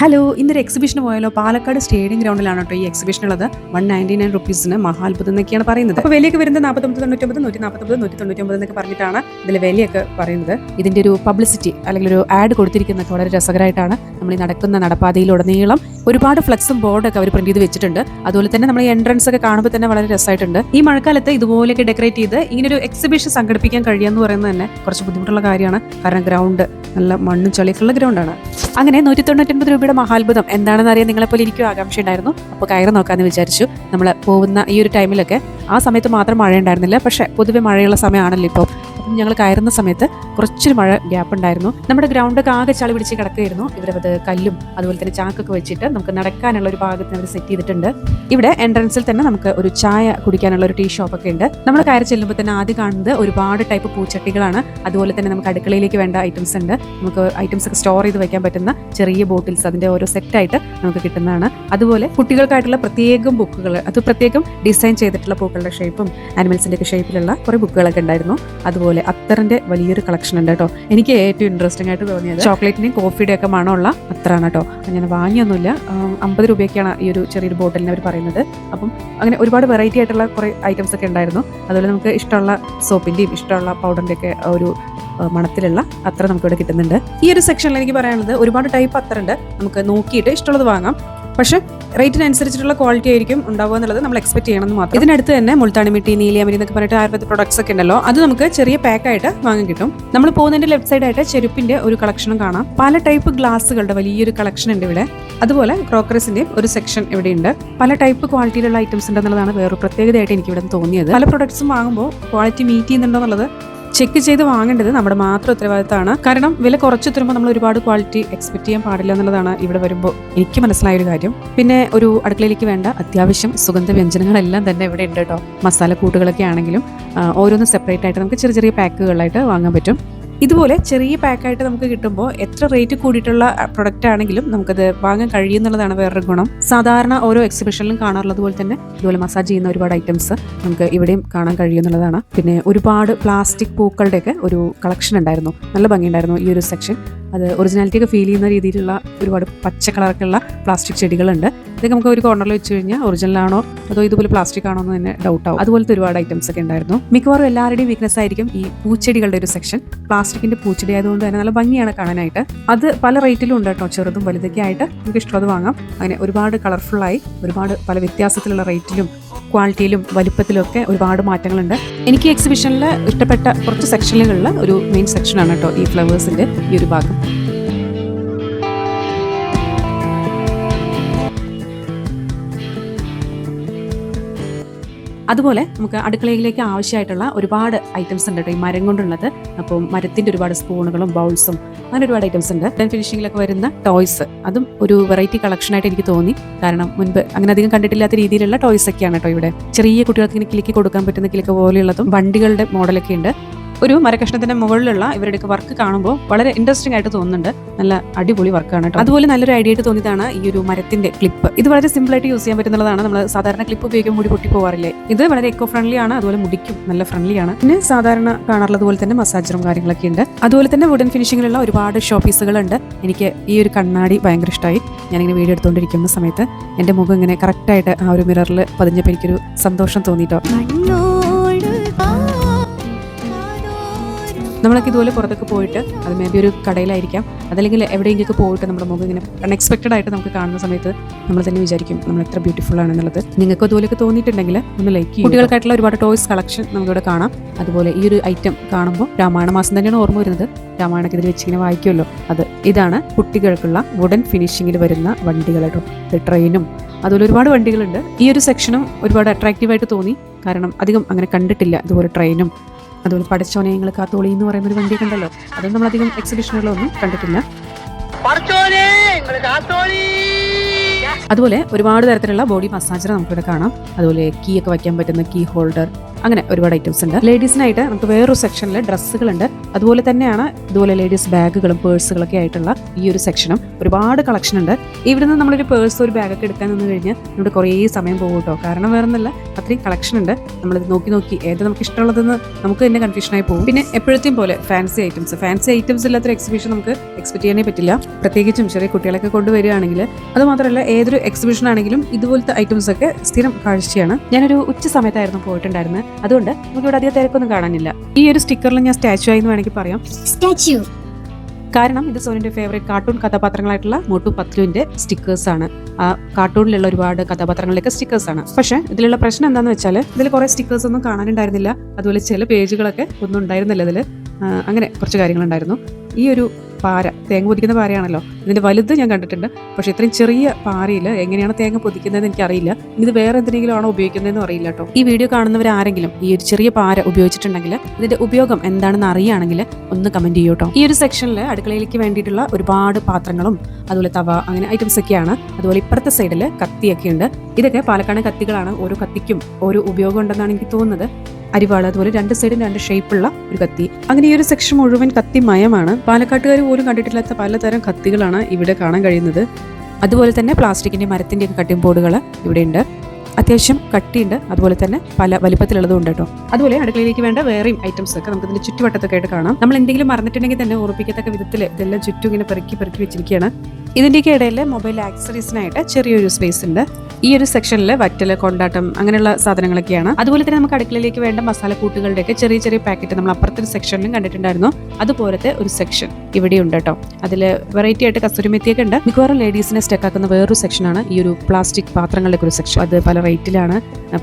Hello ഇന്നൊരു എക്സിബിഷന് പോയാലോ? Palakkad stadium ഗ്രൗണ്ടിലാണ് കേട്ടോ ഈ എക്സിബിഷൻ ഉള്ളത്. വൺ നയന്റി നയൻ റുപ്പീസിന് മഹാത്ഭുതം എന്നൊക്കെയാണ് പറയുന്നത്. അപ്പോൾ വിലയൊക്കെ വരുന്നത് നാൽപ്പത്തൊമ്പത് തൊണ്ണൂറ്റൊമ്പത് നൂറ്റി നാൽപ്പത്തൊമ്പത് നൂറ്റി തൊണ്ണൂറ്റൊമ്പത് എന്നൊക്കെ പറഞ്ഞിട്ടാണ് ഇതിൽ വിലയൊക്കെ പറയുന്നത്. ഇതിന്റെ ഒരു പബ്ലിസിറ്റി അല്ലെങ്കിൽ ഒരു ആഡ് കൊടുത്തിരിക്കുന്നതൊക്കെ വളരെ രസകരമായിട്ടാണ് നമ്മൾ ഈ നടക്കുന്ന നടപ്പാതയിലുടനീളം ഒരുപാട് ഫ്ലക്സും ബോർഡൊക്കെ അവർ പ്രിന്റ് ചെയ്ത് വെച്ചിട്ടുണ്ട്. അതുപോലെ തന്നെ നമ്മൾ എൻട്രൻസ് ഒക്കെ കാണുമ്പോൾ തന്നെ വളരെ രസമായിട്ടുണ്ട്. ഈ മഴക്കാലത്ത് ഇതുപോലെയൊക്കെ ഡെക്കറേറ്റ് ചെയ്ത് ഇങ്ങനൊരു എക്സിബിഷൻ സംഘടിപ്പിക്കാൻ കഴിയുമെന്ന് പറയുന്നത് തന്നെ കുറച്ച് ബുദ്ധിമുട്ടുള്ള കാര്യമാണ്. കാരണം ഗ്രൗണ്ട് നല്ല മണ്ണും ചളിയൊക്കെയുള്ള ഗ്രൗണ്ടാണ് അങ്ങനെ നൂറ്റി തൊണ്ണൂറ്റൊൻപത് രൂപയുടെ മഹാത്ഭുതം എന്താണെന്ന് അറിയാൻ നിങ്ങളെപ്പോലെ എനിക്കും ആകാംക്ഷ ഉണ്ടായിരുന്നു. അപ്പോൾ കയറി നോക്കാമെന്ന് വിചാരിച്ചു. നമ്മൾ പോകുന്ന ഈ ഒരു ടൈമിലൊക്കെ ആ സമയത്ത് മാത്രം മഴ ഉണ്ടായിരുന്നില്ല. പക്ഷേ പൊതുവെ മഴയുള്ള സമയമാണല്ലോ ഇപ്പോൾ അപ്പം ഞങ്ങൾ കയറുന്ന സമയത്ത് കുറച്ചൊരു മഴ ഗ്യാപ്പ് ഉണ്ടായിരുന്നു. നമ്മുടെ ഗ്രൗണ്ടൊക്കെ ആകെ ചളി പിടിച്ച് കിടക്കുകയായിരുന്നു. ഇവിടെ അത് കല്ലും അതുപോലെ തന്നെ ചാക്കൊക്കെ വെച്ചിട്ട് നമുക്ക് നടക്കാനുള്ള ഒരു ഭാഗത്തിന് അവർ സെറ്റ് ചെയ്തിട്ടുണ്ട്. ഇവിടെ എൻട്രൻസിൽ തന്നെ നമുക്ക് ഒരു ചായ കുടിക്കാനുള്ള ഒരു ടീ ഷോപ്പ് ഒക്കെ ഉണ്ട്. നമ്മൾ കയറി ചെല്ലുമ്പോൾ തന്നെ ആദ്യം കാണുന്നത് ഒരുപാട് ടൈപ്പ് പൂച്ചട്ടികളാണ്. അതുപോലെ തന്നെ നമുക്ക് അടുക്കളയിലേക്ക് വേണ്ട ഐറ്റംസ് ഉണ്ട്. നമുക്ക് ഐറ്റംസ് ഒക്കെ സ്റ്റോർ ചെയ്ത് വെക്കാൻ പറ്റുന്ന ചെറിയ ബോട്ടിൽസ് അതിന്റെ ഓരോ സെറ്റായിട്ട് നമുക്ക് കിട്ടുന്നതാണ്. അതുപോലെ കുട്ടികൾക്കായിട്ടുള്ള പ്രത്യേകം ബുക്കുകൾ അത് പ്രത്യേകം ഡിസൈൻ ചെയ്തിട്ടുള്ള പൂക്കളുടെ ഷേപ്പും ആനിമൽസിന്റെ ഒക്കെ ഷേപ്പിലുള്ള കുറേ ബുക്കുകളൊക്കെ ഉണ്ടായിരുന്നു. അതുപോലെ അത്തറിന്റെ വലിയൊരു കളക്ഷൻ ഉണ്ട് കേട്ടോ. എനിക്ക് ഏറ്റവും ഇൻട്രസ്റ്റിംഗ് ആയിട്ട് തോന്നിയത് ചോക്ലേറ്റിന്റെയും കോഫിയുടെ ഒക്കെ മണമുള്ള അത്തറാണ് കേട്ടോ. ഞാൻ വാങ്ങിയൊന്നുമില്ല. അമ്പത് രൂപയൊക്കെയാണ് ഈ ഒരു ചെറിയൊരു ബോട്ടിലിന് അവർ പറയുന്നത്. അപ്പം അങ്ങനെ ഒരുപാട് വെറൈറ്റി ആയിട്ടുള്ള കുറേ ഐറ്റംസ് ഒക്കെ ഉണ്ടായിരുന്നു. അതുപോലെ നമുക്ക് ഇഷ്ടമുള്ള സോപ്പിന്റെയും ഇഷ്ടമുള്ള പൗഡറിന്റെ ഒക്കെ ഒരു മണത്തിലുള്ള അത്ര നമുക്ക് ഇവിടെ കിട്ടുന്നുണ്ട്. ഈ ഒരു സെക്ഷനിൽ എനിക്ക് പറയാനുള്ളത് ഒരുപാട് ടൈപ്പ് അത്തറുണ്ട്. നമുക്ക് നോക്കിയിട്ട് ഇഷ്ടമുള്ളത് വാങ്ങാം. പക്ഷെ റേറ്റിനനുസരിച്ചിട്ടുള്ള ക്വാളിറ്റി ആയിരിക്കും ഉണ്ടാവുക എന്നുള്ളത് നമ്മൾ എക്സ്പെക്ട് ചെയ്യണമെന്ന് മാത്രം. ഇതിനടുത്ത് തന്നെ മുൾത്താണിമിട്ടി നീലിയമരി എന്നൊക്കെ പറഞ്ഞിട്ട് ആയുർവേദ പ്രൊഡക്ട്സ് ഒക്കെ ഉണ്ടല്ലോ. അത് നമുക്ക് ചെറിയ പാക്കായിട്ട് വാങ്ങാൻ കിട്ടും. നമ്മൾ പോകുന്നതിന്റെ ലെഫ്റ്റ് സൈഡ് ആയിട്ട് ചെരുപ്പിന്റെ ഒരു കളക്ഷനും കാണാം. പല ടൈപ്പ് ഗ്ലാസ്സുകളുടെ വലിയൊരു കളക്ഷൻ ഉണ്ട് ഇവിടെ. അതുപോലെ ക്രോക്കറസിന്റെയും ഒരു സെക്ഷൻ ഇവിടെയുണ്ട്. പല ടൈപ്പ് ക്വാളിറ്റിയിലുള്ള ഐറ്റംസ് ഉണ്ടെന്നുള്ളതാണ് വേറൊരു പ്രത്യേകതയായിട്ട് എനിക്ക് ഇവിടെ തോന്നിയത്. പല പ്രൊഡക്ട്സും വാങ്ങുമ്പോൾ ക്വാളിറ്റി മീറ്റ് ചെയ്യുന്നുണ്ടോ എന്നുള്ളത് ചെക്ക് ചെയ്ത് വാങ്ങേണ്ടത് നമ്മുടെ മാത്രം ഉത്തരവാദിത്തമാണ്. കാരണം വില കുറച്ച് തരുമ്പോൾ നമ്മൾ ഒരുപാട് ക്വാളിറ്റി എക്സ്പെക്ട് ചെയ്യാൻ പാടില്ല എന്നുള്ളതാണ് ഇവിടെ വരുമ്പോൾ എനിക്ക് മനസ്സിലായ ഒരു കാര്യം. പിന്നെ ഒരു അടുക്കളയിലേക്ക് വേണ്ട അത്യാവശ്യം സുഗന്ധ വ്യഞ്ജനങ്ങളെല്ലാം തന്നെ ഇവിടെ ഉണ്ട് കേട്ടോ. മസാല കൂട്ടുകളൊക്കെ ആണെങ്കിലും ഓരോന്നും സെപ്പറേറ്റ് ആയിട്ട് നമുക്ക് ചെറിയ ചെറിയ പാക്കുകളായിട്ട് വാങ്ങാൻ പറ്റും. ഇതുപോലെ ചെറിയ പാക്കായിട്ട് നമുക്ക് കിട്ടുമ്പോൾ എത്ര റേറ്റ് കൂടിയിട്ടുള്ള പ്രൊഡക്റ്റ് ആണെങ്കിലും നമുക്കത് വാങ്ങാൻ കഴിയുന്നുള്ളതാണ് വേറൊരു ഗുണം. സാധാരണ ഓരോ എക്സിബിഷനിലും കാണാറുള്ളത് പോലെ തന്നെ ഇതുപോലെ മസാജ് ചെയ്യുന്ന ഒരുപാട് ഐറ്റംസ് നമുക്ക് ഇവിടെയും കാണാൻ കഴിയുന്നുള്ളതാണ്. പിന്നെ ഒരുപാട് പ്ലാസ്റ്റിക് പൂക്കളുടെയൊക്കെ ഒരു കളക്ഷൻ ഉണ്ടായിരുന്നു. നല്ല ഭംഗിയുണ്ടായിരുന്നു ഈ ഒരു സെക്ഷൻ അത് ഒറിജിനാലിറ്റി ഒക്കെ ഫീൽ ചെയ്യുന്ന രീതിയിലുള്ള ഒരുപാട് പച്ച കളറൊക്കെയുള്ള പ്ലാസ്റ്റിക് ചെടികളുണ്ട്. ഇതൊക്കെ നമുക്ക് ഒരു കോർണറിൽ വെച്ച് കഴിഞ്ഞാൽ ഒറിജിനൽ ആണോ അതോ ഇതുപോലെ പ്ലാസ്റ്റിക് ആണോ എന്ന് തന്നെ ഡൗട്ട് ആവും. അതുപോലത്തെ ഒരുപാട് ഐറ്റംസ് ഒക്കെ ഉണ്ടായിരുന്നു. മിക്കവാറും എല്ലാവരുടെയും വീക്ക്നെസ് ആയിരിക്കും ഈ പൂച്ചെടികളുടെ ഒരു സെക്ഷൻ പ്ലാസ്റ്റിക്കിന്റെ പൂച്ചെടി ആയതുകൊണ്ട് തന്നെ നല്ല ഭംഗിയാണ് കാണാനായിട്ട്. അത് പല റേറ്റിലും ഉണ്ട് കേട്ടോ ചെറുതും വലുതൊക്കെ ആയിട്ട്. നമുക്ക് ഇഷ്ടമുള്ളത് വാങ്ങാം. അങ്ങനെ ഒരുപാട് കളർഫുള്ളായി ഒരുപാട് പല വ്യത്യാസത്തിലുള്ള റേറ്റിലും ക്വാളിറ്റിയിലും വലിപ്പത്തിലും ഒക്കെ ഒരുപാട് മാറ്റങ്ങളുണ്ട്. എനിക്ക് എക്സിബിഷനിൽ ഇഷ്ടപ്പെട്ട കുറച്ച് സെക്ഷനുകളിൽ ഒരു മെയിൻ സെക്ഷനാണ് കേട്ടോ ഈ ഫ്ലവേഴ്സിന്റെ ഈ ഒരു ഭാഗം. അതുപോലെ നമുക്ക് അടുക്കളയിലേക്ക് ആവശ്യമായിട്ടുള്ള ഒരുപാട് ഐറ്റംസ് ഉണ്ട് കേട്ടോ. ഈ മരം കൊണ്ടുള്ളത്. അപ്പം മരത്തിന്റെ ഒരുപാട് സ്പൂണുകളും ബൗൾസും അങ്ങനെ ഒരുപാട് ഐറ്റംസ് ഉണ്ട്. ഡെൻ ഫിനിഷിങ്ങിലൊക്കെ വരുന്ന ടോയ്സ് അതും ഒരു വെറൈറ്റി കളക്ഷൻ ആയിട്ട് എനിക്ക് തോന്നി. കാരണം മുൻപ് അങ്ങനെ അധികം കണ്ടിട്ടില്ലാത്ത രീതിയിലുള്ള ടോയ്സ് ഒക്കെയാണ് കേട്ടോ ഇവിടെ. ചെറിയ കുട്ടികൾക്ക് ഇങ്ങനെ കിളിക്ക് കൊടുക്കാൻ പറ്റുന്ന കിളിക്ക് പോലെയുള്ളതും വണ്ടികളുടെ മോഡലൊക്കെ ഉണ്ട്. ഒരു മരകഷ്ണത്തിന്റെ മുകളിലുള്ള ഇവരുടെ വർക്ക് കാണുമ്പോൾ വളരെ ഇൻട്രസ്റ്റിംഗ് ആയിട്ട് തോന്നുന്നുണ്ട്. നല്ല അടിപൊളി വർക്കാണ് കേട്ടോ. അതുപോലെ നല്ലൊരു ഐഡിയ ആയിട്ട് തോന്നിയതാണ് ഈ ഒരു മരത്തിന്റെ ക്ലിപ്പ് ഇത് വളരെ സിമ്പിൾ ആയിട്ട് യൂസ് ചെയ്യാൻ പറ്റുന്നതാണ്. നമ്മൾ സാധാരണ ക്ലിപ്പ് ഉപയോഗിക്കാൻ കൂടി പൊട്ടി പോകാറില്ലേ ഇത് വളരെ എക്കോ ഫ്രണ്ട്ലി ആണ്. അതുപോലെ മുടിക്കും നല്ല ഫ്രണ്ട്ലി ആണ്. പിന്നെ സാധാരണ കാണാറുള്ളത് പോലെ തന്നെ മസാജറും കാര്യങ്ങളൊക്കെ ഉണ്ട്. അതുപോലെ തന്നെ വുഡൻ ഫിനിഷിങ്ങിലുള്ള ഒരുപാട് ഷോ ഉണ്ട്. എനിക്ക് ഈ ഒരു കണ്ണാടി ഭയങ്കര ഇഷ്ടമായി ഞാനിങ്ങനെ വീഡിയോ എടുത്തുകൊണ്ടിരിക്കുന്ന സമയത്ത് എന്റെ മുഖം ഇങ്ങനെ കറക്റ്റായിട്ട് ആ ഒരു മിററിൽ പതിഞ്ഞപ്പോൾ എനിക്കൊരു സന്തോഷം തോന്നിട്ടോ നമ്മളൊക്കെ ഇതുപോലെ പുറത്തൊക്കെ പോയിട്ട് അത് മേ ബി ഒരു കടയിലായിരിക്കാം. അതല്ലെങ്കിൽ എവിടെയെങ്കിലൊക്കെ പോയിട്ട് നമ്മുടെ മുഖം ഇങ്ങനെ അൺഎക്സ്പെക്റ്റഡ് ആയിട്ട് നമുക്ക് കാണുന്ന സമയത്ത് നമ്മൾ തന്നെ വിചാരിക്കും നമ്മൾ എത്ര ബ്യൂട്ടിഫുൾ ആണെന്നുള്ളത്. നിങ്ങൾക്ക് അതുപോലെയൊക്കെ തോന്നിയിട്ടുണ്ടെങ്കിൽ ഒന്ന് ലൈക്ക് ചെയ്യും കുട്ടികൾക്കായിട്ടുള്ള ഒരുപാട് ടോയ്സ് കളക്ഷൻ നമുക്കിവിടെ കാണാം. അതുപോലെ ഈ ഒരു ഐറ്റം കാണുമ്പോൾ രാമായണ മാസം തന്നെയാണ് ഓർമ്മ വരുന്നത്. രാമായണക്ക് ഇതിൽ വെച്ച് ഇങ്ങനെ വായിക്കുമല്ലോ. അത് ഇതാണ് കുട്ടികൾക്കുള്ള വുഡൻ ഫിനിഷിങ്ങിൽ വരുന്ന വണ്ടികൾ കേട്ടോ ട്രെയിനും അതുപോലെ ഒരുപാട് വണ്ടികളുണ്ട്. ഈ ഒരു സെക്ഷനും ഒരുപാട് അട്രാക്റ്റീവായിട്ട് തോന്നി. കാരണം അധികം അങ്ങനെ കണ്ടിട്ടില്ല ഇതുപോലെ ട്രെയിനും അതുപോലെ പടച്ചോനെ ഞങ്ങൾ കാത്തോളി എന്ന് പറയുന്ന ഒരു വണ്ടി കണ്ടല്ലോ അതൊന്നും നമ്മളധികം എക്സിബിഷനുകളൊന്നും കണ്ടിട്ടില്ല. അതുപോലെ ഒരുപാട് തരത്തിലുള്ള ബോഡി മസാജർ നമുക്കിവിടെ കാണാം. അതുപോലെ കീ ഒക്കെ വയ്ക്കാൻ പറ്റുന്ന കീ ഹോൾഡർ അങ്ങനെ ഒരുപാട് ഐറ്റംസ് ഉണ്ട്. ലേഡീസിനായിട്ട് നമുക്ക് വേറൊരു സെക്ഷനിൽ ഡ്രസ്സുകളുണ്ട്. അതുപോലെ തന്നെയാണ് ഇതുപോലെ ലേഡീസ് ബാഗുകളും പേഴ്സുകളൊക്കെ ആയിട്ടുള്ള ഈ ഒരു സെക്ഷനും ഒരുപാട് കളക്ഷൻ ഉണ്ട്. ഇവിടെ നിന്ന് നമ്മളൊരു പേഴ്സ് ഒരു ബാഗൊക്കെ എടുക്കാൻ നിന്ന് കഴിഞ്ഞാൽ നമ്മുടെ കുറേ സമയം പോകും കേട്ടോ. കാരണം വേറെ ഒന്നല്ല അത്രയും കളക്ഷൻ ഉണ്ട്. നമ്മളിത് നോക്കി നോക്കി ഏത് നമുക്ക് ഇഷ്ടമുള്ളതെന്ന് നമുക്ക് തന്നെ കൺഫ്യൂഷനായി പോകും. പിന്നെ എപ്പോഴത്തെയും പോലെ ഫാൻസി ഐറ്റംസ് ഫാൻസി ഐറ്റംസ് ഇല്ലാത്തൊരു എക്സിബിഷൻ നമുക്ക് എക്സ്പെക്ട് ചെയ്യാനേ പറ്റില്ല. പ്രത്യേകിച്ചും ചെറിയ കുട്ടികളൊക്കെ കൊണ്ടുവരികയാണെങ്കിൽ അത് മാത്രമല്ല ഏതൊരു എക്സിബിഷൻ ആണെങ്കിലും ഇതുപോലത്തെ ഐറ്റംസ് ഒക്കെ സ്ഥിരം കാഴ്ചയാണ്. ഞാനൊരു ഉച്ച സമയത്തായിരുന്നു പോയിട്ടുണ്ടായിരുന്നത്. അതുകൊണ്ട് നമുക്ക് ഇവിടെ അധികം തിരക്കൊന്നും കാണാനില്ല. ഈ ഒരു സ്റ്റിക്കറിൽ ഞാൻ സ്റ്റാച്ചു ആയി എന്ന് വേണമെങ്കിൽ പറയാം. സ്റ്റാച്ചു കാരണം ഇത് സോനിന്റെ ഫേവറേറ്റ് കാർട്ടൂൺ കഥാപാത്രങ്ങളായിട്ടുള്ള മോട്ടു പത്ലുവിന്റെ സ്റ്റിക്കേഴ്സ് ആണ്. ആ കാർട്ടൂണിലുള്ള ഒരുപാട് കഥാപാത്രങ്ങളിലൊക്കെ സ്റ്റിക്കേഴ്സ് ആണ്. പക്ഷെ ഇതിലുള്ള പ്രശ്നം എന്താണെന്ന് വെച്ചാൽ ഇതിൽ കുറെ സ്റ്റിക്കേഴ്സ് ഒന്നും കാണാനുണ്ടായിരുന്നില്ല. അതുപോലെ ചില പേജുകളൊക്കെ ഒന്നും ഉണ്ടായിരുന്നില്ല ഇതിൽ അങ്ങനെ കുറച്ച് കാര്യങ്ങളുണ്ടായിരുന്നു. ഈ ഒരു പാര തേങ്ങ പൊതിക്കുന്ന പാരയാണല്ലോ. ഇതിന്റെ വലുത് ഞാൻ കണ്ടിട്ടുണ്ട്. പക്ഷെ ഇത്രയും ചെറിയ പാരയിൽ എങ്ങനെയാണ് തേങ്ങ പൊതിക്കുന്നതെന്ന് എനിക്കറിയില്ല. ഇത് വേറെ എന്തെങ്കിലും ആണോ ഉപയോഗിക്കുന്നതെന്ന് അറിയില്ല കേട്ടോ. ഈ വീഡിയോ കാണുന്നവർ ആരെങ്കിലും ഈ ഒരു ചെറിയ പാര ഉപയോഗിച്ചിട്ടുണ്ടെങ്കിൽ ഇതിന്റെ ഉപയോഗം എന്താണെന്ന് അറിയുകയാണെങ്കിൽ ഒന്ന് കമന്റ് ചെയ്യൂ കേട്ടോ. ഈ ഒരു സെക്ഷനിൽ അടുക്കളയിലേക്ക് വേണ്ടിയിട്ടുള്ള ഒരുപാട് പാത്രങ്ങളും അതുപോലെ തവ അങ്ങനെ ഐറ്റംസ് ഒക്കെയാണ്. അതുപോലെ ഇപ്പുറത്തെ സൈഡിൽ കത്തിയൊക്കെ ഉണ്ട്. ഇതൊക്കെ പാലക്കാട് കത്തികളാണ് ഓരോ കത്തിക്കും ഓരോ ഉപയോഗം ഉണ്ടെന്നാണ് എനിക്ക് തോന്നുന്നത്. അരിവാൾ അതുപോലെ രണ്ട് സൈഡും രണ്ട് ഷേപ്പുള്ള ഒരു കത്തി. അങ്ങനെ ഈ ഒരു സെക്ഷൻ മുഴുവൻ കത്തിമയമാണ് പാലക്കാട്ടുകാർ പോലും കണ്ടിട്ടില്ലാത്ത പലതരം കത്തികളാണ് ഇവിടെ കാണാൻ കഴിയുന്നത്. അതുപോലെ തന്നെ പ്ലാസ്റ്റിക്കിന്റെ മരത്തിന്റെ ഒക്കെ കട്ടിംഗ് ബോർഡുകൾ ഇവിടെയുണ്ട്. അത്യാവശ്യം കട്ടിയുണ്ട്. അതുപോലെ തന്നെ പല വലിപ്പത്തിലുള്ളതും ഉണ്ട് കേട്ടോ. അതുപോലെ അടുക്കളയിലേക്ക് വേണ്ട വേറെയും ഐറ്റംസ് ഒക്കെ നമുക്ക് ഇതിന്റെ ചുറ്റുവട്ടത്തൊക്കെ ആയിട്ട് കാണാം. നമ്മൾ എന്തെങ്കിലും മറന്നിട്ടുണ്ടെങ്കിൽ തന്നെ ഉറപ്പിക്കത്തക്ക വിധത്തിൽ ഇതെല്ലാം ചുറ്റും ഇങ്ങനെ പെറുക്കി പെറുക്കി വെച്ചിരിക്കുകയാണ്. ഇതിന്റെയൊക്കെ ഇടയിൽ മൊബൈൽ ആക്സറീസിനായിട്ട് ചെറിയൊരു സ്പേസ് ഉണ്ട്. ഈ ഒരു സെക്ഷനിൽ വറ്റൽ കൊണ്ടാട്ടം അങ്ങനെയുള്ള സാധനങ്ങളൊക്കെയാണ്. അതുപോലെ തന്നെ നമുക്ക് അടുക്കളയിലേക്ക് വേണ്ട മസാല കൂട്ടുകളുടെയൊക്കെ ചെറിയ ചെറിയ പാക്കറ്റ് നമ്മൾ അപ്പുറത്തെ സെക്ഷനിലും കണ്ടിട്ടുണ്ടായിരുന്നു. അതുപോലത്തെ ഒരു സെക്ഷൻ ഇവിടെ ഉണ്ട് കേട്ടോ. അതിൽ വെറൈറ്റി ആയിട്ട് കസ്തൂരിമെത്തിയൊക്കെ ഉണ്ട്. മിക്കവാറും ലേഡീസിനെ സ്റ്റക്ക് ആക്കുന്ന വേറൊരു സെക്ഷനാണ് ഈ ഒരു പ്ലാസ്റ്റിക് പാത്രങ്ങളുടെ ഒരു സെക്ഷൻ അത് പല റേറ്റിലാണ്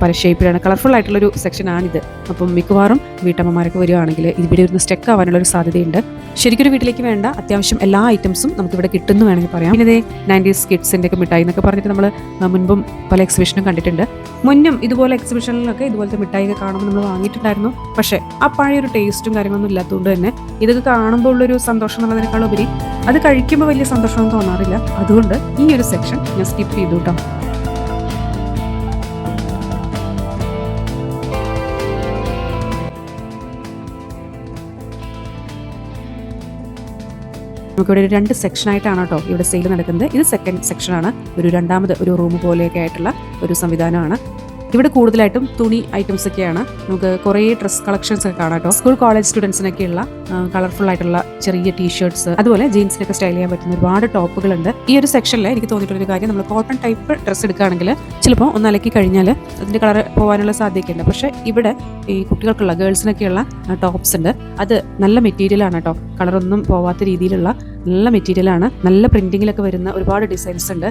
പല ഷേപ്പിലാണ് കളർഫുൾ ആയിട്ടുള്ള ഒരു സെക്ഷനാണിത് അപ്പം മിക്കവാറും വീട്ടമ്മമാരൊക്കെ വരികയാണെങ്കിൽ ഇവിടെ ഇരുന്ന് സ്റ്റക്ക് ആവാനുള്ള ഒരു സാധ്യതയുണ്ട്. ശരിക്കും ഒരു വീട്ടിലേക്ക് വേണ്ട അത്യാവശ്യം എല്ലാ ഐറ്റംസും നമുക്ക് ഇവിടെ കിട്ടുന്നു വേണമെങ്കിൽ പറയാം. പിന്നെ ഇതേ നയന്റീസ് കിഡ്സിന്റെ ഒക്കെ മിഠായി എന്നൊക്കെ പറഞ്ഞിട്ട് നമ്മൾ മുൻപും പല എക്സിബിഷനും കണ്ടിട്ടുണ്ട്. മുന്നും ഇതുപോലെ എക്സിബിഷനിലൊക്കെ ഇതുപോലത്തെ മിഠായി ഒക്കെ കാണുമ്പോൾ നമ്മൾ വാങ്ങിയിട്ടുണ്ടായിരുന്നു. പക്ഷേ ആ പഴയ ഒരു ടേസ്റ്റും കാര്യങ്ങളൊന്നും ഇല്ലാത്തതുകൊണ്ട് തന്നെ ഇതൊക്കെ കാണുമ്പോൾ ഉള്ളൊരു സന്തോഷം എന്നുള്ളതിനേക്കാളുപരി അത് കഴിക്കുമ്പോൾ വലിയ സന്തോഷമൊന്നും തോന്നാറില്ല. അതുകൊണ്ട് ഈ ഒരു സെക്ഷൻ ഞാൻ സ്കിപ്പ് ചെയ്തു കേട്ടോ. നമുക്കിവിടെ ഒരു രണ്ട് സെക്ഷനായിട്ടാണ് കേട്ടോ ഇവിടെ സെയിൽ നടക്കുന്നത്. ഇത് സെക്കൻഡ് സെക്ഷനാണ് ഒരു രണ്ടാമത് ഒരു റൂം പോലെയൊക്കെ ആയിട്ടുള്ള ഒരു സംവിധാനമാണ്. ഇവിടെ കൂടുതലായിട്ടും തുണി ഐറ്റംസ് ഒക്കെയാണ്. നമുക്ക് കുറേ ഡ്രസ് കളക്ഷൻസ് ഒക്കെ കാണാം കേട്ടോ. സ്കൂൾ കോളേജ് സ്റ്റുഡൻസിനൊക്കെയുള്ള കളർഫുൾ ആയിട്ടുള്ള ചെറിയ ടീഷർട്സ് അതുപോലെ ജീൻസിനൊക്കെ സ്റ്റൈൽ ചെയ്യാൻ പറ്റുന്ന ഒരുപാട് ടോപ്പുകളുണ്ട്. ഈ ഒരു സെക്ഷനിൽ എനിക്ക് തോന്നിയിട്ടുള്ള ഒരു കാര്യം നമ്മൾ കോട്ടൺ ടൈപ്പ് ഡ്രസ് എടുക്കുകയാണെങ്കിൽ ചിലപ്പോൾ ഒന്ന് അലക്കി കഴിഞ്ഞാൽ അതിന്റെ കളർ പോകാനുള്ള സാധ്യതയൊക്കെയുണ്ട്. പക്ഷേ ഇവിടെ ഈ കുട്ടികൾക്കുള്ള ഗേൾസിനൊക്കെയുള്ള ടോപ്സ് ഉണ്ട്. അത് നല്ല മെറ്റീരിയലാണ് കേട്ടോ. കളറൊന്നും പോവാത്ത രീതിയിലുള്ള നല്ല മെറ്റീരിയലാണ് നല്ല പ്രിന്റിങ്ങിലൊക്കെ വരുന്ന ഒരുപാട് ഡിസൈൻസ് ഉണ്ട്.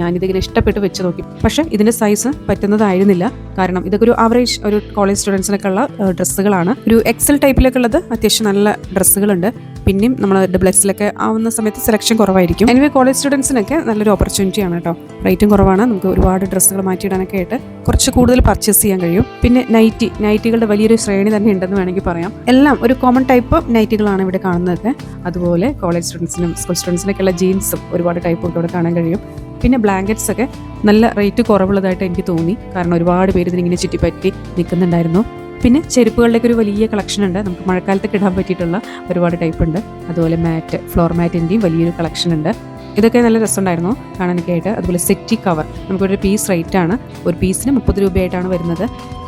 ഞാനിത് ഞാനിതിങ്ങനെ ഇഷ്ടപ്പെട്ട് വെച്ച് നോക്കി. പക്ഷേ ഇതിന്റെ സൈസ് പറ്റുന്നതായിരുന്നില്ല. കാരണം ഇതൊക്കെ ഒരു ആവറേജ് ഒരു കോളേജ് സ്റ്റുഡൻസിനൊക്കെ ഉള്ള ഡ്രസ്സുകളാണ് ഒരു എക്സൽ ടൈപ്പിലൊക്കെ ഉള്ളത് അത്യാവശ്യം നല്ല ഡ്രസ്സുകളുണ്ട് പിന്നെയും നമ്മൾ ഡബിൾ എക്സിലൊക്കെ ആവുന്ന സമയത്ത് സെലക്ഷൻ കുറവായിരിക്കും. എനിവേ കോളേജ് സ്റ്റുഡൻസിനൊക്കെ നല്ലൊരു ഓപ്പർച്യൂണിറ്റി ആണ് കേട്ടോ റേറ്റും കുറവാണ്. നമുക്ക് ഒരുപാട് ഡ്രസ്സുകൾ മാറ്റിയിടാനൊക്കെ ആയിട്ട് കുറച്ച് കൂടുതൽ പർച്ചേസ് ചെയ്യാൻ കഴിയും. പിന്നെ നൈറ്റി നൈറ്റികളുടെ വലിയൊരു ശ്രേണി തന്നെ ഉണ്ടെന്ന് വേണമെങ്കിൽ പറയാം. എല്ലാം ഒരു കോമൺ ടൈപ്പ് നൈറ്റികളാണ് ഇവിടെ കാണുന്നത്. അതുപോലെ കോളേജ് സ്റ്റുഡൻസിനും സ്കൂൾ സ്റ്റുഡൻസിനൊക്കെയുള്ള ജീൻസും ഒരുപാട് ടൈപ്പ് ഒക്കെ ഇവിടെ കാണാൻ കഴിയും. പിന്നെ ബ്ലാങ്കറ്റ്സ് ഒക്കെ നല്ല റേറ്റ് കുറവുള്ളതായിട്ട് എനിക്ക് തോന്നി. കാരണം ഒരുപാട് പേര് ഇതിനിങ്ങനെ ചുറ്റിപ്പറ്റി നിൽക്കുന്നുണ്ടായിരുന്നു. പിന്നെ ചെരുപ്പുകളുടെയൊക്കെ ഒരു വലിയ കളക്ഷൻ ഉണ്ട്. നമുക്ക് മഴക്കാലത്തൊക്കെ ഇടാൻ പറ്റിയിട്ടുള്ള ഒരുപാട് ടൈപ്പ് ഉണ്ട്. അതുപോലെ മാറ്റ് ഫ്ലോർ മാറ്റിന്റെയും വലിയൊരു കളക്ഷൻ ഉണ്ട്. ഇതൊക്കെ നല്ല രസമുണ്ടായിരുന്നു കാണാനൊക്കെ ആയിട്ട് അതുപോലെ സെറ്റി കവർ. നമുക്കൊരു പീസ് റേറ്റ് ആണ്. ഒരു പീസിന് മുപ്പത് രൂപയായിട്ടാണ് വരുന്നത്.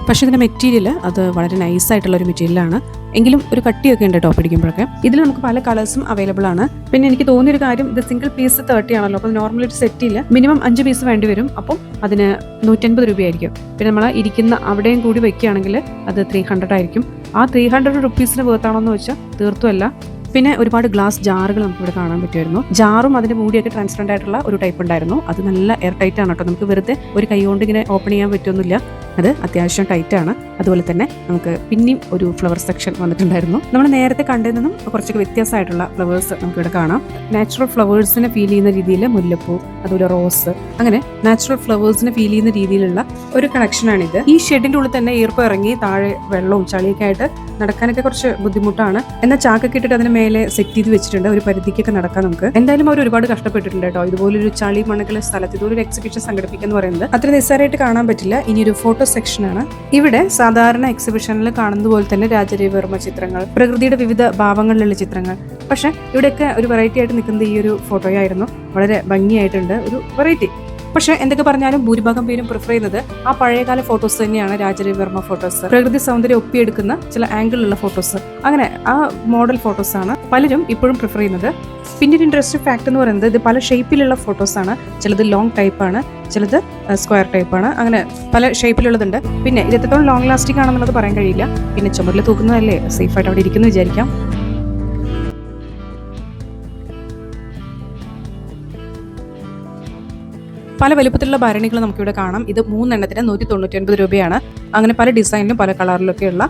പക്ഷേ ഇതിന്റെ മെറ്റീരിയൽ അത് വളരെ നൈസായിട്ടുള്ള ഒരു മെറ്റീരിയലാണ് എങ്കിലും ഒരു കട്ടിയൊക്കെ ഉണ്ട് ടോപ്പ് പിടിക്കുമ്പോഴൊക്കെ. ഇതിൽ നമുക്ക് പല കളേഴ്സും അവൈലബിൾ ആണ്. പിന്നെ എനിക്ക് തോന്നിയൊരു കാര്യം ഇത് സിംഗിൾ പീസ് തേർട്ടി ആണല്ലോ. അപ്പോൾ നോർമൽ ഒരു സെറ്റിൽ മിനിമം അഞ്ച് പീസ് വേണ്ടി വരും. അപ്പം അതിന് നൂറ്റൻപത് രൂപയായിരിക്കും. പിന്നെ നമ്മൾ ഇരിക്കുന്ന അവിടെയും കൂടി വയ്ക്കുകയാണെങ്കിൽ അത് ത്രീ ഹൺഡ്രഡ് ആയിരിക്കും. ആ ത്രീ ഹൺഡ്രഡ് റുപ്പീസിന് വേർത്താണോ എന്ന് വെച്ചാൽ തീർത്തുമല്ല. പിന്നെ ഒരുപാട് ഗ്ലാസ് ജാറുകൾ നമുക്ക് ഇവിടെ കാണാൻ പറ്റുമായിരുന്നു. ജാറും അതിന്റെ മൂടിയൊക്കെ ട്രാൻസ്പെറന്റ് ആയിട്ടുള്ള ഒരു ടൈപ്പ് ഉണ്ടായിരുന്നു. അത് നല്ല എയർ ടൈറ്റ് ആണ് കേട്ടോ. നമുക്ക് വെറുതെ ഒരു കൈ കൊണ്ട് ഇങ്ങനെ ഓപ്പൺ ചെയ്യാൻ പറ്റുമൊന്നുമില്ല. അത് അത്യാവശ്യം ടൈറ്റ് ആണ്. അതുപോലെ തന്നെ നമുക്ക് പിന്നെയും ഒരു ഫ്ലവർ സെക്ഷൻ വന്നിട്ടുണ്ടായിരുന്നു. നമ്മൾ നേരത്തെ കണ്ടതിൽ നിന്നും കുറച്ചൊക്കെ വ്യത്യാസമായിട്ടുള്ള ഫ്ലവേഴ്സ് നമുക്ക് ഇവിടെ കാണാം നാച്ചുറൽ ഫ്ലവേഴ്സിനെ ഫീൽ ചെയ്യുന്ന രീതിയിൽ മുല്ലപ്പൂ അതുപോലെ റോസ്. അങ്ങനെ നാച്ചുറൽ ഫ്ലവേഴ്സിന് ഫീൽ ചെയ്യുന്ന രീതിയിലുള്ള ഒരു കളക്ഷനാണിത്. ഈ ഷെഡിന്റെ ഉള്ളിൽ തന്നെ ഈർപ്പം ഇറങ്ങി താഴെ വെള്ളവും ചളിയൊക്കെ ആയിട്ട് നടക്കാനൊക്കെ കുറച്ച് ബുദ്ധിമുട്ടാണ്. എന്നാൽ ചാക്കൊക്കെ ഇട്ടിട്ട് അതിന് മേലെ സെറ്റ് ചെയ്ത് വെച്ചിട്ടുണ്ട്. ഒരു പരിധിക്കൊക്കെ നടക്കാൻ നമുക്ക്. എന്തായാലും അവർ ഒരുപാട് കഷ്ടപ്പെട്ടിട്ടുണ്ട് കേട്ടോ. ഇതുപോലൊരു ചളി മണക്കുള്ള സ്ഥലത്ത് ഇതുപോലൊരു എക്സിബിഷൻ സംഘടിപ്പിക്കുക എന്ന് പറയുന്നത്. അത്ര നിസ്സാരമായിട്ട് കാണാൻ പറ്റില്ല. ഇനി ഒരു ഫോട്ടോ ഫോട്ടോ സെക്ഷനാണ് ഇവിടെ സാധാരണ എക്സിബിഷനിൽ കാണുന്നതുപോലെ തന്നെ രാജരവിവർമ്മ ചിത്രങ്ങൾ പ്രകൃതിയുടെ വിവിധ ഭാവങ്ങളിലുള്ള ചിത്രങ്ങൾ പക്ഷെ ഇവിടെയൊക്കെ ഒരു വെറൈറ്റി ആയിട്ട് നിൽക്കുന്നത് ഈ ഒരു ഫോട്ടോയായിരുന്നു. വളരെ ഭംഗിയായിട്ടുണ്ട് ഒരു വെറൈറ്റി പക്ഷെ എന്തൊക്കെ പറഞ്ഞാലും ഭൂരിഭാഗം പേരും പ്രിഫർ ചെയ്യുന്നത് ആ പഴയകാല ഫോട്ടോസ് തന്നെയാണ് രാജരവിവർമ്മ ഫോട്ടോസ് പ്രകൃതി സൗന്ദര്യം ഒപ്പിയെടുക്കുന്ന ചില ആംഗിളുള്ള ഫോട്ടോസ് അങ്ങനെ ആ മോഡൽ ഫോട്ടോസ് ആണ് പലരും ഇപ്പോഴും പ്രിഫർ ചെയ്യുന്നത്. പിന്നെ ഒരു ഇൻട്രസ്റ്റിംഗ് ഫാക്ട് എന്ന് പറയുന്നത് ഇത് പല ഷേപ്പിലുള്ള ഫോട്ടോസ് ആണ്. ചിലത് ലോങ് ടൈപ്പ് ആണ് ചിലത് സ്ക്വയർ ടൈപ്പ് ആണ്. അങ്ങനെ പല ഷേപ്പിലുള്ളതുണ്ട് പിന്നെ ഇത് എത്രത്തോളം ലോങ് ലാസ്റ്റിംഗ് ആണെന്നുള്ളത് പറയാൻ കഴിയില്ല. പിന്നെ ചുമരിൽ തൂക്കുന്നതല്ലേ സേഫായിട്ട് അവിടെ ഇരിക്കുന്നു വിചാരിക്കാം. പല വലുപ്പത്തിലുള്ള ഭരണികൾ നമുക്കിവിടെ കാണാം. ഇത് മൂന്നെണ്ണത്തിന് നൂറ്റി തൊണ്ണൂറ്റി ഒൻപത് രൂപയാണ്. അങ്ങനെ പല ഡിസൈനിലും പല കളറിലൊക്കെയുള്ള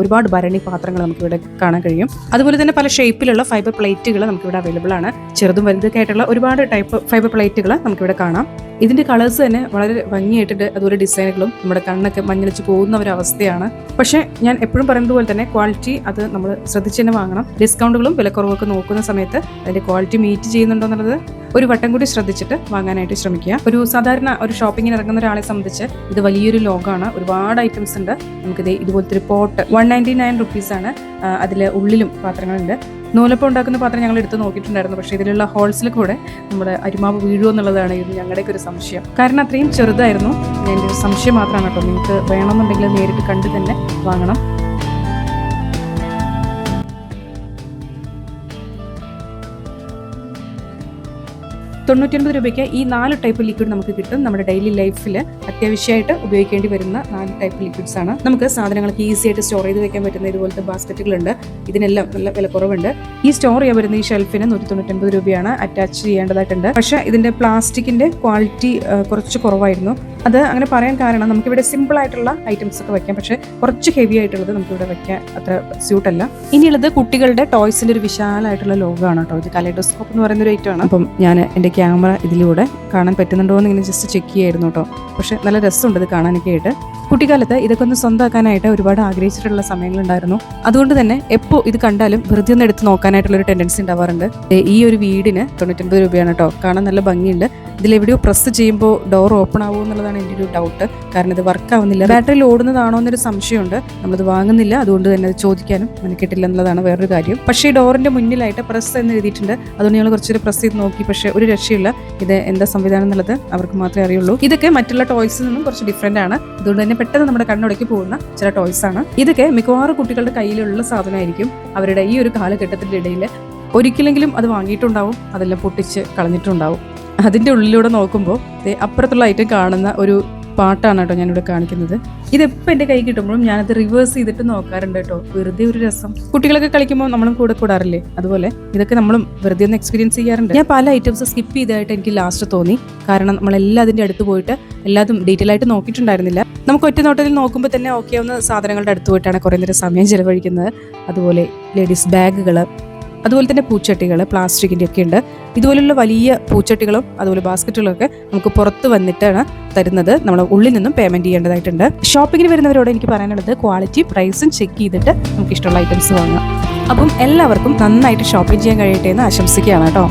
ഒരുപാട് ഭരണി പാത്രങ്ങൾ നമുക്കിവിടെ കാണാൻ കഴിയും. അതുപോലെ തന്നെ പല ഷേപ്പിലുള്ള ഫൈബർ പ്ലേറ്റുകൾ നമുക്കിവിടെ അവൈലബിൾ ആണ്. ചെറുതും വലുതൊക്കെ ആയിട്ടുള്ള ഒരുപാട് ടൈപ്പ് ഫൈബർ പ്ലേറ്റുകൾ നമുക്കിവിടെ കാണാം. ഇതിന്റെ കളേഴ്സ് തന്നെ വളരെ ഭംഗിയായിട്ടുണ്ട് അതുപോലെ ഡിസൈനുകളും നമ്മുടെ കണ്ണൊക്കെ മഞ്ഞളിച്ച് പോകുന്ന ഒരു അവസ്ഥയാണ്. പക്ഷേ ഞാൻ എപ്പോഴും പറയുന്നത് പോലെ തന്നെ ക്വാളിറ്റി അത് നമ്മൾ ശ്രദ്ധിച്ച് തന്നെ വാങ്ങണം. ഡിസ്കൗണ്ടുകളും വിലക്കുറവൊക്കെ നോക്കുന്ന സമയത്ത് അതിന്റെ ക്വാളിറ്റി മീറ്റ് ചെയ്യുന്നുണ്ടോ എന്നുള്ളത് ഒരു വട്ടം കൂടി ശ്രദ്ധിച്ചിട്ട് വാങ്ങാനായിട്ട് ശ്രമിക്കുക. ഒരു സാധാരണ ഒരു ഷോപ്പിങ്ങിന് ഇറങ്ങുന്ന ഒരാളെ സംബന്ധിച്ച് ഇത് വലിയൊരു ലോകമാണ് ഒരുപാട് ഐറ്റംസ് ഉണ്ട്. നമുക്കിത് ഇതുപോലത്തെ ഒരു പോട്ട് വൺ നയന്റി നയൻ റുപ്പീസാണ് അതിൽ ഉള്ളിലും പാത്രങ്ങളുണ്ട്. നൂലപ്പം ഉണ്ടാക്കുന്ന പാത്രം ഞങ്ങൾ എടുത്ത് നോക്കിയിട്ടുണ്ടായിരുന്നു. പക്ഷേ ഇതിലുള്ള ഹോൾസിൽ കൂടെ നമ്മുടെ അരിമാവ് വീഴുമോ എന്നുള്ളതാണ് ഇത് ഞങ്ങളുടെയൊക്കെ ഒരു സംശയം. കാരണം അത്രയും ചെറുതായിരുന്നു. എന്റെ ഒരു സംശയം മാത്രമാണ് കേട്ടോ. നിങ്ങൾക്ക് വേണമെന്നുണ്ടെങ്കിൽ നേരിട്ട് കണ്ട് തന്നെ വാങ്ങണം. തൊണ്ണൂറ്റൊൻപത് രൂപയ്ക്ക് ഈ നാല് ടൈപ്പ് ലിക്വിഡ് നമുക്ക് കിട്ടും. നമ്മുടെ ഡെയിലി ലൈഫിൽ അത്യാവശ്യമായിട്ട് ഉപയോഗിക്കേണ്ടി വരുന്ന നാല് ടൈപ്പ് ലിക്വിഡ്സ് ആണ്. നമുക്ക് സാധനങ്ങൾക്ക് ഈസി ആയിട്ട് സ്റ്റോർ ചെയ്ത് വെക്കാൻ പറ്റുന്ന ഇതുപോലത്തെ ബാസ്ക്കറ്റുകളുണ്ട്. ഇതിനെല്ലാം നല്ല വില കുറവുണ്ട്. ഈ സ്റ്റോർ ചെയ്യാൻ വരുന്ന ഈ ഷെൽഫിന് നൂറ്റി തൊണ്ണൂറ്റൊൻപത് രൂപയാണ് അറ്റാച്ച് ചെയ്യേണ്ടതായിട്ടുണ്ട്. പക്ഷേ ഇതിന്റെ പ്ലാസ്റ്റിക്കിന്റെ ക്വാളിറ്റി കുറച്ച് കുറവായിരുന്നു. അത് അങ്ങനെ പറയാൻ കാരണം നമുക്കിവിടെ സിമ്പിൾ ആയിട്ടുള്ള ഐറ്റംസ് ഒക്കെ വെക്കാം. പക്ഷേ കുറച്ച് ഹെവി ആയിട്ടുള്ളത് നമുക്കിവിടെ വെക്കാൻ അത്ര സ്യൂട്ട് അല്ല. ഇനിയുള്ളത് കുട്ടികളുടെ ടോയ്സിന്റെ ഒരു വിശാലമായിട്ടുള്ള ലോകമാണ് കേട്ടോ. ഇത് കലൈഡോസ്കോപ്പ് എന്ന് പറയുന്ന ഒരു ഐറ്റം ആണ്. അപ്പം ഞാൻ എന്റെ ക്യാമറ ഇതിലൂടെ കാണാൻ പറ്റുന്നുണ്ടോ എന്ന് ഇങ്ങനെ ജസ്റ്റ് ചെക്ക് ചെയ്യായിരുന്നു കേട്ടോ പക്ഷെ നല്ല രസമുണ്ട് ഇത് കാണാനൊക്കെ ആയിട്ട്. കുട്ടിക്കാലത്ത് ഇതൊക്കെ ഒന്ന് സ്വന്തമാക്കാനായിട്ട് ഒരുപാട് ആഗ്രഹിച്ചിട്ടുള്ള സമയങ്ങളുണ്ടായിരുന്നു. അതുകൊണ്ട് തന്നെ എപ്പോൾ ഇത് കണ്ടാലും വെറുതെ ഒന്ന് എടുത്ത് നോക്കാനായിട്ടുള്ള ഒരു ടെൻഡൻസി ഉണ്ടാവാറുണ്ട്. ഈ ഒരു വീടിന് തൊണ്ണൂറ്റൊൻപത് രൂപയാണ് കേട്ടോ കാണാൻ നല്ല ഭംഗിയുണ്ട്. ഇതിലെവിടെയോ പ്രസ് ചെയ്യുമ്പോൾ ഡോർ ഓപ്പൺ ആവുമോ എന്നുള്ളതാണ് എന്റെ ഒരു ഡൗട്ട് കാരണം ഇത് വർക്ക് ആവുന്നില്ല. ബാറ്ററിയിൽ ഓടുന്നതാണോ എന്നൊരു സംശയമുണ്ട്. നമ്മളിത് വാങ്ങുന്നില്ല. അതുകൊണ്ട് തന്നെ അത് ചോദിക്കാനും മെനക്കെട്ടില്ല എന്നുള്ളതാണ് വേറൊരു കാര്യം. പക്ഷേ ഡോറിന്റെ മുന്നിലായിട്ട് പ്രസ് എന്ന് എഴുതിയിട്ടുണ്ട്. അതുകൊണ്ട് ഞങ്ങൾ കുറച്ചൊരു പ്രസ് ചെയ്ത് നോക്കി. പക്ഷേ ഒരു രക്ഷയില്ല. ഇത് എന്താ സംവിധാനം എന്നുള്ളത് അവർക്ക് മാത്രമേ അറിയുള്ളൂ. ഇതൊക്കെ മറ്റുള്ള ടോയ്സിൽ നിന്നും കുറച്ച് ഡിഫറെന്റ് ആണ്. അതുകൊണ്ട് തന്നെ പെട്ടെന്ന് നമ്മുടെ കണ്ണുടക്കി പോകുന്ന ചില ടോയ്സ് ആണ്. ഇതൊക്കെ മിക്കവാറും കുട്ടികളുടെ കയ്യിലുള്ള സാധനമായിരിക്കും. അവരുടെ ഈ ഒരു കാലഘട്ടത്തിന്റെ ഇടയിൽ ഒരിക്കലെങ്കിലും അത് വാങ്ങിയിട്ടുണ്ടാവും. അതെല്ലാം പൊട്ടിച്ച് കളഞ്ഞിട്ടുണ്ടാവും. അതിന്റെ ഉള്ളിലൂടെ നോക്കുമ്പോൾ അപ്പുറത്തുള്ള ഐറ്റം കാണുന്ന ഒരു പാട്ടാണ് കേട്ടോ ഞാനിവിടെ കാണിക്കുന്നത്. ഇതെപ്പോൾ എന്റെ കൈ കിട്ടുമ്പോഴും ഞാനത് റിവേഴ്സ് ചെയ്തിട്ട് നോക്കാറുണ്ട് കേട്ടോ. വെറുതെ ഒരു രസം. കുട്ടികളൊക്കെ കളിക്കുമ്പോൾ നമ്മളും കൂടെ കൂടാറില്ലേ? അതുപോലെ ഇതൊക്കെ നമ്മളും വെറുതെ ഒന്ന് എക്സ്പീരിയൻസ് ചെയ്യാറുണ്ട്. ഞാൻ പല ഐറ്റംസ് സ്കിപ്പ് ചെയ്തതായിട്ട് എനിക്ക് ലാസ്റ്റ് തോന്നി. കാരണം നമ്മളെല്ലാം അതിന്റെ അടുത്ത് പോയിട്ട് എല്ലാതും ഡീറ്റെയിൽ ആയിട്ട് നോക്കിയിട്ടുണ്ടായിരുന്നില്ല. നമുക്ക് ഒറ്റ നോട്ടത്തിൽ നോക്കുമ്പോൾ തന്നെ ഓക്കെ ഒന്ന് സാധനങ്ങളുടെ അടുത്ത് പോയിട്ടാണ് കുറേ നേരം സമയം ചിലവഴിക്കുന്നത്. അതുപോലെ ലേഡീസ് ബാഗുകൾ അതുപോലെ തന്നെ പൂച്ചട്ടികൾ പ്ലാസ്റ്റിക്കിന്റെ ഒക്കെ ഉണ്ട്. ഇതുപോലുള്ള വലിയ പൂച്ചട്ടികളും അതുപോലെ ബാസ്ക്കറ്റുകളൊക്കെ നമുക്ക് പുറത്ത് വന്നിട്ടാണ് തരുന്നത്. നമ്മൾ ഉള്ളിൽ നിന്നും പേയ്മെന്റ് ചെയ്യേണ്ടതായിട്ടുണ്ട്. ഷോപ്പിങ്ങിന് വരുന്നവരോട് എനിക്ക് പറയാനുള്ളത് ക്വാളിറ്റി പ്രൈസും ചെക്ക് ചെയ്തിട്ട് നമുക്ക് ഇഷ്ടമുള്ള ഐറ്റംസ് വാങ്ങാം. അപ്പം എല്ലാവർക്കും നന്നായിട്ട് ഷോപ്പിംഗ് ചെയ്യാൻ കഴിയട്ടെ എന്ന് ആശംസിക്കുകയാണ് കേട്ടോ.